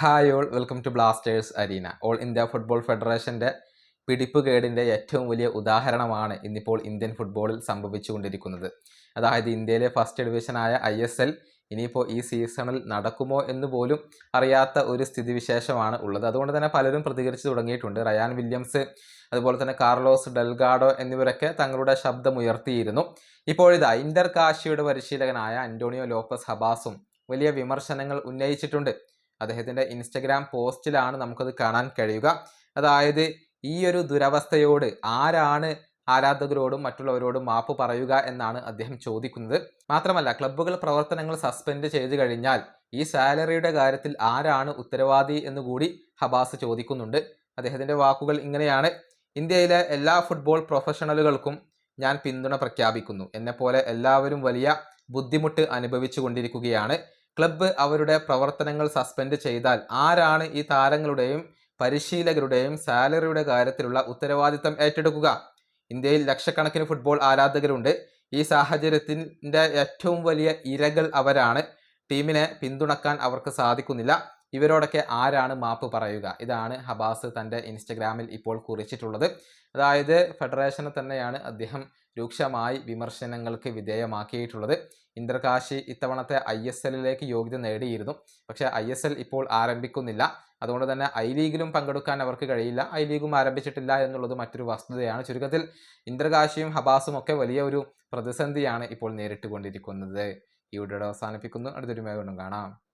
Hi all welcome to Blasters arena all India football ഫെഡറേഷന്റെ പിടിപ്പുകേടിന്റെ ഏറ്റവും വലിയ ഉദാഹരണമാണ് ഇന്നിപ്പോൾ ഇന്ത്യൻ ഫുട്ബോളിൽ സംഭവിച്ചുകൊണ്ടിരിക്കുന്നത്. അതായത് ഇന്ത്യയിലെ ഫസ്റ്റ് ഡിവിഷനായ ഐ എസ് എൽ ഇനിയിപ്പോൾ ഈ സീസണിൽ നടക്കുമോ എന്ന് പോലും അറിയാത്ത ഒരു സ്ഥിതിവിശേഷമാണ് ഉള്ളത്. അതുകൊണ്ട് തന്നെ പലരും പ്രതികരിച്ചു തുടങ്ങിയിട്ടുണ്ട്. റയാൻ വില്യംസ് അതുപോലെ തന്നെ കാർലോസ് ഡെൽഗാഡോ എന്നിവരൊക്കെ തങ്ങളുടെ ശബ്ദം ഉയർത്തിയിരുന്നു ഇപ്പോഴിതാ ഇന്റർ കാശിയുടെ പരിശീലകനായ അന്റോണിയോ ലോപ്പസ് ഹബാസും വലിയ വിമർശനങ്ങൾ ഉന്നയിച്ചിട്ടുണ്ട്. അദ്ദേഹത്തിന്റെ ഇൻസ്റ്റഗ്രാം പോസ്റ്റിലാണ് നമുക്കത് കാണാൻ കഴിയുക. അതായത് ഈ ഒരു ദുരവസ്ഥയോട് ആരാണ് ആരാധകരോടും മറ്റുള്ളവരോടും മാപ്പ് പറയുക എന്നാണ് അദ്ദേഹം ചോദിക്കുന്നത്. മാത്രമല്ല ക്ലബ്ബുകൾ പ്രവർത്തനങ്ങൾ സസ്പെൻഡ് ചെയ്തു കഴിഞ്ഞാൽ ഈ സാലറിയുടെ കാര്യത്തിൽ ആരാണ് ഉത്തരവാദി എന്ന് കൂടി ഹബാസ് ചോദിക്കുന്നുണ്ട്. അദ്ദേഹത്തിന്റെ വാക്കുകൾ ഇങ്ങനെയാണ്. ഇന്ത്യയിലെ എല്ലാ ഫുട്ബോൾ പ്രൊഫഷണലുകൾക്കും ഞാൻ പിന്തുണ പ്രഖ്യാപിക്കുന്നു. എന്നെപ്പോലെ എല്ലാവരും വലിയ ബുദ്ധിമുട്ട് അനുഭവിച്ചു കൊണ്ടിരിക്കുകയാണ്. ക്ലബ്ബ് അവരുടെ പ്രവർത്തനങ്ങൾ സസ്പെൻഡ് ചെയ്താൽ ആരാണ് ഈ താരങ്ങളുടെയും പരിശീലകരുടെയും സാലറിയുടെ കാര്യത്തിലുള്ള ഉത്തരവാദിത്തം ഏറ്റെടുക്കുക? ഇന്ത്യയിൽ ലക്ഷക്കണക്കിന് ഫുട്ബോൾ ആരാധകരുണ്ട്. ഈ സാഹചര്യത്തിന്റെ ഏറ്റവും വലിയ ഇരകൾ അവരാണ്. ടീമിനെ പിന്തുണക്കാൻ അവർക്ക് സാധിക്കുന്നില്ല. ഇവരോടൊക്കെ ആരാണ് മാപ്പ് പറയുക? ഇതാണ് ഹബാസ് തന്റെ ഇൻസ്റ്റഗ്രാമിൽ ഇപ്പോൾ കുറിച്ചിട്ടുള്ളത്. അതായത് ഫെഡറേഷനെ തന്നെയാണ് അദ്ദേഹം രൂക്ഷമായി വിമർശനങ്ങൾക്ക് വിധേയമാക്കിയിട്ടുള്ളത്. ഇന്ദ്രകാശി ഇത്തവണത്തെ ഐ എസ് എല്ലിലേക്ക് യോഗ്യത നേടിയിരുന്നു. പക്ഷേ ഐ എസ് എൽ ഇപ്പോൾ ആരംഭിക്കുന്നില്ല. അതുകൊണ്ട് തന്നെ ഐ ലീഗിലും പങ്കെടുക്കാൻ അവർക്ക് കഴിയില്ല. ഐ ലീഗും ആരംഭിച്ചിട്ടില്ല എന്നുള്ളത് മറ്റൊരു വസ്തുതയാണ്. ചുരുക്കത്തിൽ ഇന്ദ്രകാശിയും ഹബാസും ഒക്കെ വലിയ ഒരു പ്രതിസന്ധിയാണ് ഇപ്പോൾ നേരിട്ടുകൊണ്ടിരിക്കുന്നത്. ഈ വീഡിയോ അവസാനിപ്പിക്കുന്നു. അടുത്തൊരു മേഖലും കാണാം.